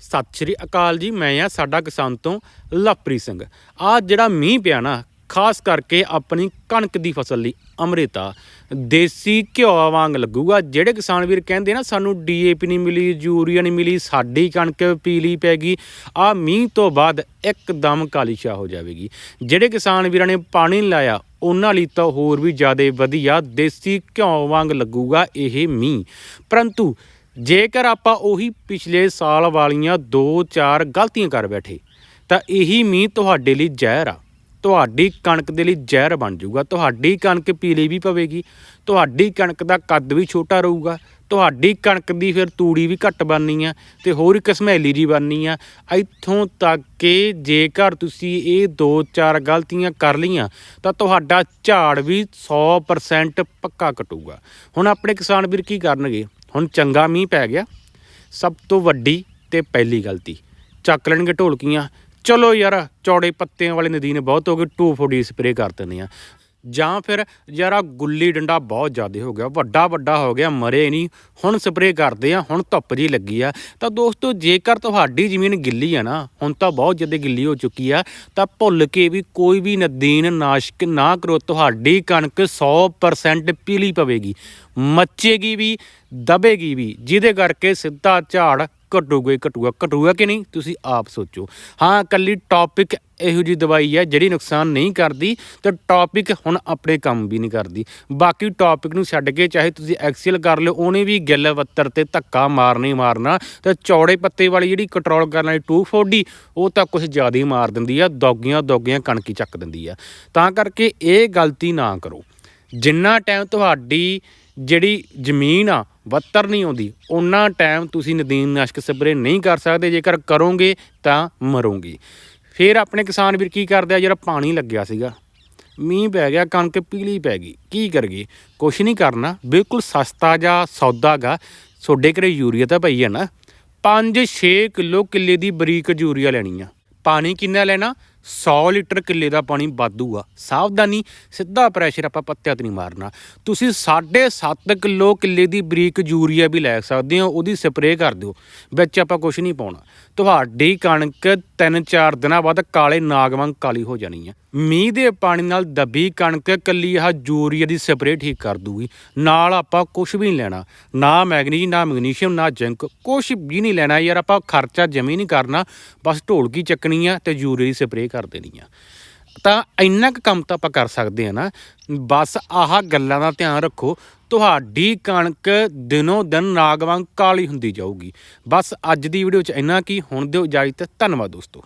ਸਤਿ ਸ਼੍ਰੀ ਅਕਾਲ ਜੀ, ਮੈਂ ਆ ਸਾਡਾ ਕਿਸਾਨ ਤੋਂ ਲਵਪ੍ਰੀਤ ਸਿੰਘ। ਆ ਜਿਹੜਾ ਮੀਂਹ ਪਿਆ ਨਾ, ਖਾਸ ਕਰਕੇ ਆਪਣੀ ਕਣਕ ਦੀ ਫਸਲ ਲਈ ਅੰਮ੍ਰਿਤਾ। ਦੇਸੀ ਘਿਓ ਵਾਂਗ ਲੱਗੂਗਾ। ਜਿਹੜੇ ਕਿਸਾਨ ਵੀਰ ਕਹਿੰਦੇ ਨਾ, ਸਾਨੂੰ ਡੀਏਪੀ ਨਹੀਂ ਮਿਲੀ, ਯੂਰੀਆ ਨਹੀਂ ਮਿਲੀ, ਸਾਡੀ ਕਣਕ ਪੀਲੀ ਪੈ ਗਈ। ਆ ਮੀਂਹ ਤੋਂ ਬਾਅਦ ਇੱਕਦਮ ਕਾਲੀ ਹੋ ਜਾਵੇਗੀ। ਜਿਹੜੇ ਕਿਸਾਨ ਵੀਰਾਂ ਨੇ ਪਾਣੀ ਲਾਇਆ, ਉਹਨਾਂ ਲਈ ਤਾਂ ਹੋਰ ਵੀ ਜ਼ਿਆਦਾ ਵਧੀਆ ਦੇਸੀ ਘਿਓ ਵਾਂਗ ਲੱਗੂਗਾ ਇਹ ਮੀਂਹ। ਪਰੰਤੂ ਜੇਕਰ ਆਪਾਂ ਉਹੀ ਪਿਛਲੇ ਸਾਲ ਵਾਲੀਆਂ 2-4 ਗਲਤੀਆਂ ਕਰ ਬੈਠੇ, ਤਾਂ ਇਹੀ ਮੀਂਹ ਤੁਹਾਡੇ ਲਈ ਜ਼ਹਿਰ ਆ। ਤੁਹਾਡੀ ਕਣਕ ਦੇ ਲਈ ਜ਼ਹਿਰ ਬਣ ਜਾਊਗਾ। ਤੁਹਾਡੀ ਕਣਕ ਪੀਲੀ ਵੀ ਪਵੇਗੀ। ਤੁਹਾਡੀ ਕਣਕ ਦਾ ਕੱਦ ਵੀ ਛੋਟਾ ਰਹੂਗਾ। ਤੁਹਾਡੀ ਕਣਕ ਦੀ ਫਿਰ ਤੂੜੀ ਵੀ ਘੱਟ ਬਣਨੀ ਆ ਤੇ ਹੋਰ ਇੱਕ ਸਮੈਲੀ ਜੀ ਬਣਨੀ ਆ। ਇੱਥੋਂ ਤੱਕ ਕਿ ਜੇਕਰ ਤੁਸੀਂ ਇਹ 2-4 ਗਲਤੀਆਂ ਕਰ ਲਈਆਂ, ਤਾਂ ਤੁਹਾਡਾ ਝਾੜ ਵੀ 100% ਪੱਕਾ ਕਟੂਗਾ। ਹੁਣ ਆਪਣੇ ਕਿਸਾਨ ਵੀਰ ਕੀ ਕਰਨਗੇ? ਹੁਣ ਚੰਗਾ ਮੀਂਹ ਪੈ ਗਿਆ। ਸਭ ਤੋਂ ਵੱਡੀ ਤੇ ਪਹਿਲੀ ਗਲਤੀ ਚੱਕ ਲੈਣਗੇ ਢੋਲਕੀਆਂ। ਚਲੋ ਯਾਰ, ਚੌੜੇ ਪੱਤਿਆਂ ਵਾਲੇ ਨਦੀਨ ਬਹੁਤ ਹੋ ਗਏ 240 ਸਪਰੇਅ ਕਰ ਦਿੰਦੇ ਆ ਜਾਂ ਫਿਰ ਯਾਰਾ ਗੁੱਲੀ ਡੰਡਾ ਬਹੁਤ ਜ਼ਿਆਦਾ ਹੋ ਗਿਆ, ਵੱਡਾ ਵੱਡਾ ਹੋ ਗਿਆ, ਮਰੇ ਨਹੀਂ ਹੁਣ ਸਪਰੇਅ ਕਰਦੇ ਆ, ਹੁਣ ਧੁੱਪ ਜੀ ਲੱਗੀ ਆ। ਤਾਂ ਦੋਸਤੋ, ਜੇਕਰ ਤੁਹਾਡੀ ਜ਼ਮੀਨ ਗਿੱਲੀ ਆ ਨਾ, ਹੁਣ ਤਾਂ ਬਹੁਤ ਜ਼ਿਆਦਾ ਗਿੱਲੀ ਹੋ ਚੁੱਕੀ ਆ, ਤਾਂ ਭੁੱਲ ਕੇ ਵੀ ਕੋਈ ਵੀ ਨਦੀਨ ਨਾਸ਼ਕ ਨਾ ਕਰੋ, ਤੁਹਾਡੀ ਕਣਕ 100% ਪੀਲੀ ਪਵੇਗੀ, ਮੱਚੇਗੀ ਵੀ, ਦਬੇਗੀ ਵੀ, ਜਿਹਦੇ ਕਰਕੇ ਸਿੱਧਾ ਝਾੜ ਘਟੂਗਾ ਹੀ ਘਟੂਗਾ। ਘਟੂਗਾ ਕਿ ਨਹੀਂ? ਤੁਸੀਂ ਆਪ ਸੋਚੋ। ਹਾਂ, ਕੱਲੀ ਟੌਪਿਕ ਇਹੋ ਜੀ ਦਵਾਈ ਹੈ ਜਿਹੜੀ ਨੁਕਸਾਨ ਨਹੀਂ ਕਰਦੀ ਤੇ ਟੌਪਿਕ ਹੁਣ ਆਪਣੇ ਕੰਮ ਵੀ ਨਹੀਂ ਕਰਦੀ। ਬਾਕੀ ਟੌਪਿਕ ਨੂੰ ਛੱਡ ਕੇ ਚਾਹੇ ਤੁਸੀਂ ਐਕਸਲ ਕਰ ਲਿਓ, ਉਹਨੇ ਵੀ ਗਿੱਲ ਵੱਤਰ ਤੇ ਧੱਕਾ ਮਾਰਨਾ ਹੀ ਮਾਰਨਾ ਤੇ ਚੌੜੇ ਪੱਤੇ ਵਾਲੀ ਜਿਹੜੀ ਕੰਟਰੋਲ ਕਰਨ ਵਾਲੀ 240 ਉਹ ਤਾਂ ਕੁਝ ਜ਼ਿਆਦਾ ਹੀ ਮਾਰ ਦਿੰਦੀ ਆ, ਦੋਗੀਆਂ ਦੌਗੀਆਂ ਕਣਕੀ ਚੱਕ ਦਿੰਦੀ ਆ। ਤਾਂ ਕਰਕੇ ਇਹ ਗਲਤੀ ਨਾ ਕਰੋ। ਜਿੰਨਾ ਟਾਈਮ ਤੁਹਾਡੀ ਜਿਹੜੀ ਜ਼ਮੀਨ ਆ ਵੱਤਰ ਨਹੀਂ ਆਉਂਦੀ। ਉਹਨਾਂ ਟਾਈਮ ਤੁਸੀਂ ਨਦੀਨ ਨਾਸ਼ਕ ਸਪਰੇ ਨਹੀਂ ਕਰ ਸਕਦੇ। ਜੇਕਰ ਕਰੋਗੇ ਤਾਂ ਮਰੋਗੇ। ਫਿਰ ਆਪਣੇ ਕਿਸਾਨ ਵੀਰ ਕੀ ਕਰਦੇ ਆ? ਜਿਹੜਾ ਪਾਣੀ ਲੱਗਿਆ ਸੀਗਾ। ਮੀਂਹ ਪੈ ਗਿਆ, ਕਣਕ ਪੀਲੀ ਪੈ ਗਈ। ਕੀ ਕਰਗੇ ਕੁਛ ਨਹੀਂ ਕਰਨਾ। ਬਿਲਕੁਲ ਸਸਤਾ ਜਾਂ ਸੌਦਾ ਗਾ। ਤੁਹਾਡੇ ਘਰੇ ਯੂਰੀਆ ਤਾਂ ਪਈ ਹੈ ਨਾ। 5-6 ਕਿਲੋ ਕਿੱਲੇ ਦੀ ਬਰੀਕ ਯੂਰੀਆ ਲੈਣੀ ਆ। ਪਾਣੀ ਕਿੰਨਾ ਲੈਣਾ? 100 ਲੀਟਰ ਕਿੱਲੇ ਦਾ ਪਾਣੀ ਵਾਧੂ ਆ। ਸਾਵਧਾਨੀ, ਸਿੱਧਾ ਪ੍ਰੈਸ਼ਰ ਆਪਾਂ ਪੱਤਿਆਂ ਤੇ ਨਹੀਂ ਮਾਰਨਾ। ਤੁਸੀਂ 7.5 ਕਿਲੋ ਕਿੱਲੇ ਦੀ ਬਰੀਕ ਯੂਰੀਆ ਵੀ ਲੈ ਸਕਦੇ ਹੋ, ਉਹਦੀ ਸਪਰੇਅ ਕਰ ਦਿਓ। ਵਿੱਚ ਆਪਾਂ ਕੁਝ ਨਹੀਂ ਪਾਉਣਾ। ਤੁਹਾਡੀ ਕਣਕ 3-4 ਦਿਨਾਂ ਬਾਅਦ ਕਾਲੇ ਨਾਗ ਵਾਂਗ ਕਾਲੀ ਹੋ ਜਾਣੀ ਆ। ਮੀਂਹ ਦੇ ਪਾਣੀ ਨਾਲ ਦੱਬੀ ਕਣਕ ਕੱਲੀ ਆਹ ਯੂਰੀਆ ਦੀ ਸਪਰੇਅ ਠੀਕ ਕਰ ਦੂਗੀ ਨਾਲ ਆਪਾਂ ਕੁਝ ਵੀ ਨਹੀਂ ਲੈਣਾ। ਨਾ ਮੈਗਨੀਜ਼, ਨਾ ਮੈਗਨੀਸ਼ੀਅਮ, ਨਾ ਜ਼ਿੰਕ। ਕੁਝ ਵੀ ਨਹੀਂ ਲੈਣਾ ਯਾਰ, ਆਪਾਂ ਖਰਚਾ ਜਮੀ ਨਹੀਂ ਕਰਨਾ। ਬਸ ਢੋਲਕੀ ਚੱਕਣੀ ਆ ਤੇ ਯੂਰੀਆ ਦੀ ਸਪਰੇਅ ਕਰ ਦੇਣੀ ਆ। ਤਾਂ ਇੰਨਾ ਕੁ ਕੰਮ ਤਾਂ ਆਪਾਂ ਕਰ ਸਕਦੇ ਆ ਨਾ। ਬਸ ਆਹ ਗੱਲਾਂ ਦਾ ਧਿਆਨ ਰੱਖੋ। ਤੁਹਾਡੀ ਕਣਕ ਦਿਨੋਂ ਦਿਨ ਨਾਗ ਵਾਂਗ ਕਾਲੀ ਹੁੰਦੀ ਜਾਊਗੀ। ਬਸ ਅੱਜ ਦੀ ਵੀਡੀਓ 'ਚ ਇੰਨਾ ਕੀ, ਹੁਣ ਦਿਓ ਇਜਾਜ਼ਤ। ਧੰਨਵਾਦ ਦੋਸਤੋ।